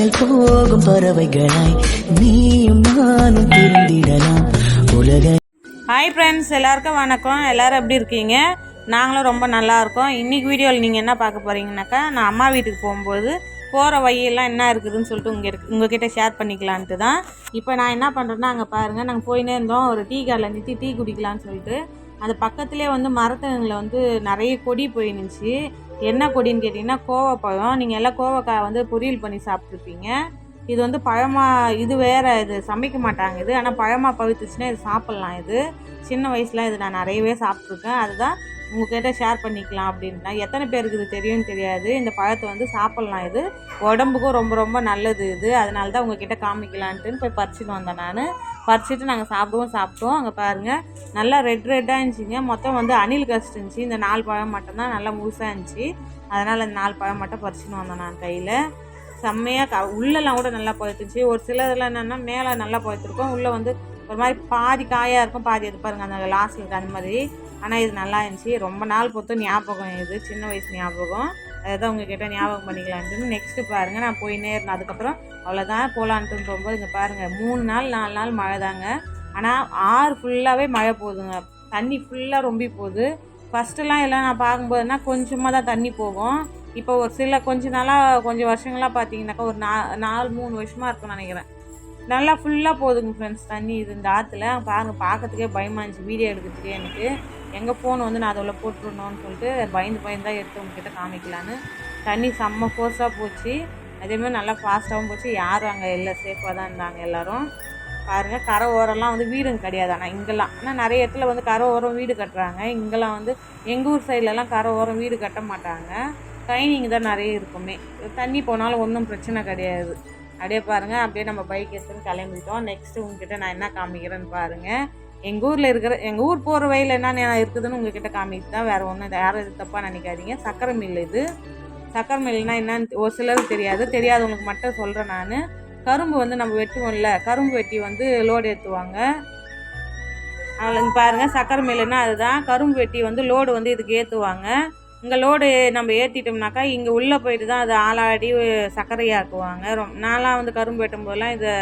விண்ணை போகும் பறவைகளாய் நீயும் நானும் பிரிந்திடலாம் உலக ஹாய் ஃப்ரெண்ட்ஸ் எல்லாருக்கும் வணக்கம். எல்லாரும் எப்படி இருக்கீங்க? நாங்களும் ரொம்ப நல்லா இருக்கோம். இன்றைக்கி வீடியோவில் நீங்கள் என்ன பார்க்க போகிறீங்கனாக்கா நான் அம்மா வீட்டுக்கு போகும்போது போகிற வழியெல்லாம் என்ன இருக்குதுன்னு சொல்லிட்டு உங்கள் உங்ககிட்ட ஷேர் பண்ணிக்கலான்ட்டு தான். இப்போ நான் என்ன பண்ணுறேன்னா அங்கே பாருங்கள் நாங்கள் போயினே இருந்தோம். ஒரு டீ காரில் நிறுத்தி டீ குடிக்கலான்னு சொல்லிட்டு அது பக்கத்துலேயே வந்து மரத்தங்களில் வந்து நிறைய கொடி போயிருந்துச்சு என்ன கொடின்னு கேட்டிங்கன்னா கோவப்பழம். நீங்கள் எல்லாம் கோவக்காய் வந்து பொரியல் பண்ணி சாப்பிட்ருப்பீங்க இது வந்து பழமாக இது வேறு இது சமைக்க மாட்டாங்க இது. ஆனால் பழமாக பழுத்துச்சுன்னா இது சாப்பிட்லாம் இது. சின்ன வயசில் இது நான் நிறையவே சாப்பிட்ருக்கேன் அதுதான் உங்ககிட்ட ஷேர் பண்ணிக்கலாம் அப்படின்னா எத்தனை பேருக்கு இது தெரியும்னு தெரியாது. இந்த பழத்தை வந்து சாப்பிட்லாம் இது. உடம்புக்கும் ரொம்ப ரொம்ப நல்லது இது. அதனால தான் உங்ககிட்ட காமிக்கலான்ட்டுன்னு போய் பறிச்சுன்னு வந்தேன் நான். பறிச்சுட்டு நாங்கள் சாப்பிடுவோம் சாப்பிட்டோம். அங்கே பாருங்கள் நல்லா ரெட் ரெட்டாக இருந்துச்சுங்க. மொத்தம் வந்து அணில் கஷ்டம் இருந்துச்சு. இந்த நாலு பழம் மட்டும்தான் நல்லா முழுசாக இருந்துச்சு. அதனால் இந்த நாலு பழம் மட்டும் பறிச்சுன்னு வந்தேன் நான் கையில். செம்மையாக க உள்ளெல்லாம் கூட நல்லா பழுத்துச்சு ஒரு சிலதெல்லாம் என்னென்னா மேலே நல்லா பழுத்துருக்கும் உள்ளே வந்து ஒரு மாதிரி பாதி காயாக இருக்கும். பாதி அது பாருங்கள் அந்த லாஸ்ட்டில் இருக்குது அந்த மாதிரி. ஆனால் இது நல்லா இருந்துச்சு. ரொம்ப நாள் பொறுத்து ஞாபகம் இது. சின்ன வயசு ஞாபகம். அதை தான் உங்ககிட்ட ஞாபகம் பண்ணிக்கலான்ட்டு நெக்ஸ்ட்டு பாருங்கள் நான் போயின்னே இருந்தேன் அதுக்கப்புறம் அவ்வளோதான் போகலான்ட்டு போகும்போது இங்கே பாருங்கள் மூணு நாள் நாலு நாள் மழை தாங்க. ஆனால் ஆறு ஃபுல்லாகவே மழை போகுதுங்க. தண்ணி ஃபுல்லாக ரொம்பி போகுது. ஃபஸ்ட்டுலாம் எல்லாம் நான் பார்க்கும்போதுனா கொஞ்சமாக தான் தண்ணி போகும். இப்போ ஒரு சில கொஞ்ச நாளாக கொஞ்சம் வருஷங்களாக பார்த்தீங்கன்னாக்கா ஒரு நா நாலு மூணு வருஷமாக இருக்கும்னு நினைக்கிறேன். நல்லா ஃபுல்லாக போகுதுங்க ஃப்ரெண்ட்ஸ் தண்ணி இது இந்த ஆற்றுல பாருங்கள் பார்க்கறதுக்கே பயமாக இருந்துச்சு வீடியோ எடுக்கிறதுக்கே எனக்கு. எங்கள் ஃபோன் வந்து நான் அதில் போட்டுருணும்னு சொல்லிட்டு பயந்து பயந்து தான் எடுத்து உங்ககிட்ட காமிக்கலான்னு. தண்ணி செம்ம ஃபோர்ஸாக போச்சு. அதேமாதிரி நல்லா ஃபாஸ்ட்டாகவும் போச்சு. யாரும் அங்கே இல்லை. சேஃபாக தான் இருந்தாங்க எல்லோரும். பாருங்கள் கரை ஓரம்லாம் வந்து வீடுங்க கிடையாது. ஆனால் இங்கெல்லாம். ஆனால் நிறைய இடத்துல வந்து கரை ஓரம் வீடு கட்டுறாங்க. இங்கெல்லாம் வந்து எங்கள் ஊர் சைட்லலாம் கரை ஓரம் வீடு கட்ட மாட்டாங்க. ட்ரைனிங் தான் நிறைய இருக்குமே. தண்ணி போனாலும் ஒன்றும் பிரச்சனை கிடையாது. அப்படியே பாருங்கள் அப்படியே நம்ம பைக் எடுத்துன்னு கிளம்பிட்டோம். நெக்ஸ்ட்டு உங்ககிட்ட நான் என்ன காமிக்கிறேன்னு பாருங்கள் எங்கள் ஊரில் இருக்கிற எங்கள் ஊர் போகிற வயலில் என்னென்ன இருக்குதுன்னு உங்ககிட்ட காமிக்கு தான் வேறு ஒன்றும் யாரும் இது தப்பாக நினைக்காதீங்க. சக்கரை மில் இது. சக்கரை மில்னா என்னன்னு ஒரு சிலருக்கு தெரியாது. தெரியாதவங்களுக்கு மட்டும் சொல்கிறேன் நான். கரும்பு வந்து நம்ம வெட்டுவோம்ல கரும்பு வெட்டி வந்து லோடு ஏற்றுவாங்க அதில் பாருங்கள் சக்கரை மில்லுன்னா அதுதான். கரும்பு வெட்டி வந்து லோடு வந்து இதுக்கு ஏற்றுவாங்க இங்கே லோடு நம்ம ஏற்றிட்டோம்னாக்கா இங்கே உள்ளே போயிட்டு தான் அதை ஆளாடி சர்க்கரையாக்குவாங்க ரொம் நான்லாம் வந்து கரும்பு வெட்டும் போதெல்லாம் இதை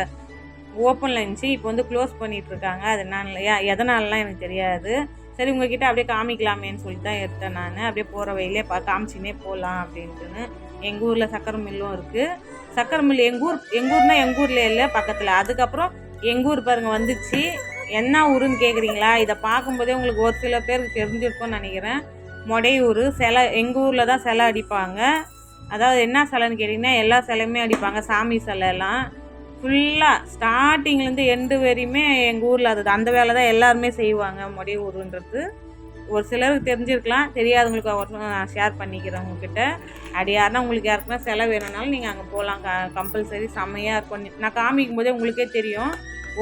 ஓப்பனில் இருந்துச்சு இப்போ வந்து க்ளோஸ் பண்ணிகிட்ருக்காங்க அது நான் எதனாலலாம் எனக்கு தெரியாது. சரி உங்ககிட்ட அப்படியே காமிக்கலாமேன்னு சொல்லி தான் எடுத்தேன் நான். அப்படியே போகிற வழியிலே பா காமிச்சினே போகலாம் அப்படின்ட்டுன்னு. எங்கள் ஊரில் சக்கரை மில்லும் இருக்குது சக்கரை மில் எங்கள் ஊர் எங்கள் ஊர்னால் எங்கள் ஊரில் இல்லை பக்கத்தில். அதுக்கப்புறம் எங்கள் ஊர் பாருங்கள் வந்துச்சு. என்ன ஊருன்னு கேட்குறீங்களா இதை பார்க்கும்போதே உங்களுக்கு ஒரு சில பேருக்கு தெரிஞ்சிருக்கும்னு நினைக்கிறேன். மொடையூர் சிலை எங்கள் ஊரில் தான் சிலை அடிப்பாங்க. அதாவது என்ன சிலைன்னு கேட்டிங்கன்னா எல்லா சிலையுமே அடிப்பாங்க. சாமி சிலைலாம் ஃபுல்லாக ஸ்டார்டிங்லேருந்து எண்டு வரையுமே எங்கள் ஊரில் அது அந்த வேலை தான் எல்லாருமே செய்வாங்க மொடையூருன்றது ஒரு சிலருக்கு தெரிஞ்சிருக்கலாம் தெரியாதவங்களுக்கு ஒரு நான் ஷேர் பண்ணிக்கிறேன் உங்ககிட்ட. அப்படி யாருன்னா உங்களுக்கு யாருக்குன்னா சிலை வேணும்னாலும் நீங்கள் அங்கே போகலாம் க கம்பல்சரி செம்மையாக இருக்கும். நான் காமிக்கும் போதே உங்களுக்கே தெரியும்.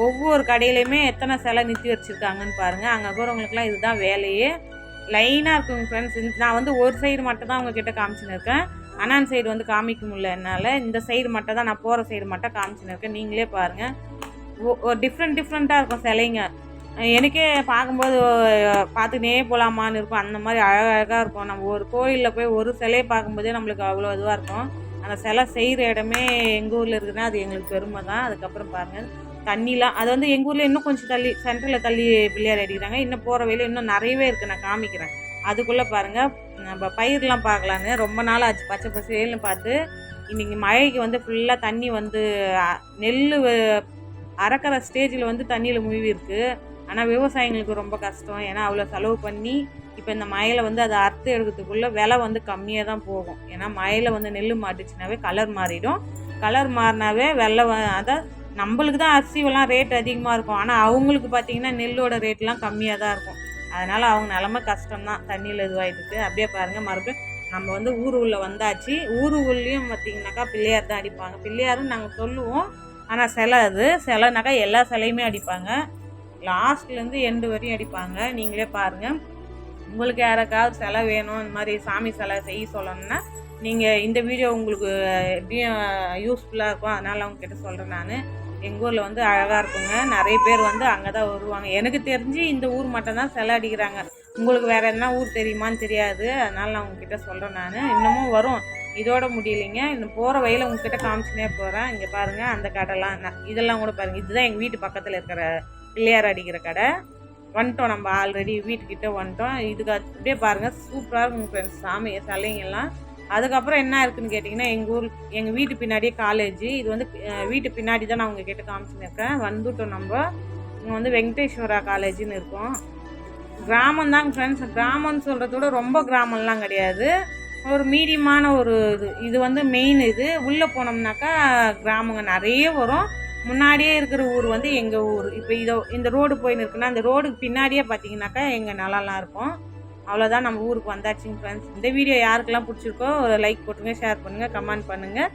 ஒவ்வொரு கடையிலையுமே எத்தனை சிலை நிறுத்தி வச்சுருக்காங்கன்னு பாருங்கள் அங்கே போகிறவங்களுக்குலாம் இதுதான் வேலையே. லைனாக இருக்குங்க ஃப்ரெண்ட்ஸ் நான் வந்து ஒரு சைடு மட்டும் தான் உங்ககிட்ட காமிச்சுன்னு இருக்கேன். அண்ணான் சைடு வந்து காமிக்க முடியல என்னால். இந்த சைடு மட்டும் தான் நான் போகிற சைடு மட்டும் காமிச்சுன்னு இருக்கேன் நீங்களே பாருங்கள் ஒரு டிஃப்ரெண்ட் டிஃப்ரெண்ட்டாக இருக்கும் சிலைங்க. எனக்கே பார்க்கும்போது பார்த்துக்கினே போகலாமான்னு இருக்கும். அந்த மாதிரி அழகழகாக இருக்கும். நம்ம ஒரு கோயிலில் போய் ஒரு சிலையை பார்க்கும்போதே நம்மளுக்கு அவ்வளோ இதுவாக இருக்கும். அந்த சிலை செய்கிற இடமே எங்கள் ஊரில் இருக்குதுன்னா அது எங்களுக்கு பெருமை தான். அதுக்கப்புறம் பாருங்கள் தண்ணிலாம் அது வந்து எங்கள் ஊரில் இன்னும் கொஞ்சம் தள்ளி சென்டரில் தள்ளி பிள்ளையார் அடிக்கிறாங்க. இன்னும் போகிற வேலையில் இன்னும் நிறையவே இருக்குது நான் காமிக்கிறேன். அதுக்குள்ளே பாருங்கள் நம்ம பயிரெலாம் பார்க்கலான்னு ரொம்ப நாள் ஆச்சு. பச்சை பசேல்னு பார்த்து இன்றைக்கி மழைக்கு வந்து ஃபுல்லாக தண்ணி வந்து நெல் அறக்கிற ஸ்டேஜில் வந்து தண்ணியில் முழுவி இருக்குது ஆனால் விவசாயிங்களுக்கு ரொம்ப கஷ்டம். ஏன்னா அவ்வளோ செலவு பண்ணி இப்போ இந்த மழையில் வந்து அதை அறுத்து எடுக்கிறதுக்குள்ளே விலை வந்து கம்மியாக தான் போகும். ஏன்னா மழையில் வந்து நெல் மாட்டுச்சுனாவே கலர் மாறிடும். கலர் மாறினாவே வெள்ளை அதான் நம்மளுக்கு தான் அரிசிவெல்லாம் ரேட் அதிகமாக இருக்கும். ஆனால் அவங்களுக்கு பார்த்திங்கன்னா நெல்லோட ரேட்லாம் கம்மியாக தான் இருக்கும். அதனால் அவங்க நிலமை கஷ்டம்தான். தண்ணியில் இதுவாகிட்டு அப்படியே பாருங்கள் மறுபடியும் நம்ம வந்து ஊர் உள்ளே வந்தாச்சு. ஊர் உள்ளேயும் பார்த்தீங்கன்னாக்கா பிள்ளையார் தான் அடிப்பாங்க. பிள்ளையாரும் நாங்கள் சொல்லுவோம். ஆனால் சிலை அது. சிலைனாக்கா எல்லா சிலையுமே அடிப்பாங்க. லாஸ்ட்லேருந்து எண்டு வரையும் அடிப்பாங்க. நீங்களே பாருங்கள் உங்களுக்கு யாருக்காவது சிலை வேணும் இந்த மாதிரி சாமி சிலை செய்ய சொல்லணும்னா நீங்கள் இந்த வீடியோ உங்களுக்கு எப்படியும் யூஸ்ஃபுல்லாக இருக்கும். அதனால் அவங்கக்கிட்ட சொல்கிறேன் நான். எங்கள் ஊரில் வந்து அழகாக இருக்குங்க. நிறைய பேர் வந்து அங்கே தான் வருவாங்க. எனக்கு தெரிஞ்சு இந்த ஊர் மட்டும்தான் சிலை அடிக்கிறாங்க. உங்களுக்கு வேறு என்ன ஊர் தெரியுமான்னு தெரியாது. அதனால் நான் உங்ககிட்ட சொல்கிறேன் நான். இன்னமும் வரும். இதோட முடியலைங்க. இன்னும் போகிற வழியில் உங்ககிட்ட காமிச்சுனே போகிறேன் இங்கே பாருங்கள் அந்த கடைலாம் நான் இதெல்லாம் கூட பாருங்கள் இதுதான் எங்கள் வீட்டு பக்கத்தில் இருக்கிற பிள்ளையார் அடிக்கிற கடை. வந்துட்டோம் நம்ம ஆல்ரெடி வீட்டுக்கிட்ட வந்துட்டோம். இதுக்கு அப்படியே பாருங்கள் சூப்பராக இருக்கும் ஃப்ரெண்ட்ஸ் சாமி சிலைங்கெல்லாம். அதுக்கப்புறம் என்ன இருக்குன்னு கேட்டிங்கன்னா எங்கள் ஊர் எங்கள் வீட்டு பின்னாடியே காலேஜ் இது வந்து வீட்டு பின்னாடி தான் நான் உங்ககிட்ட காமிச்சுருக்கேன். வந்துட்டோம் நம்ம. இங்கே வந்து வெங்கடேஸ்வரா காலேஜ்னு இருக்கோம். கிராமம் தாங்க ஃப்ரெண்ட்ஸ் கிராமம்னு சொல்கிறத விட ரொம்ப கிராமம்லாம் கிடையாது. ஒரு மீடியமான ஒரு இது. இது வந்து மெயின் இது. உள்ளே போனோம்னாக்கா கிராமங்க நிறைய வரும். முன்னாடியே இருக்கிற ஊர் வந்து எங்கள் ஊர். இப்போ இதோ இந்த ரோடு போயின்னு இருக்குன்னா அந்த ரோடுக்கு பின்னாடியே பார்த்தீங்கன்னாக்கா எங்கள் நிலம்லாம் இருக்கும். அவ்வளோதான் நம்ம ஊருக்கு வந்தாச்சுங்க ஃப்ரெண்ட்ஸ் இந்த வீடியோ யாருக்கெல்லாம் பிடிச்சிருக்கோ லைக் போட்டுங்க ஷேர் பண்ணுங்கள் கமெண்ட் பண்ணுங்கள்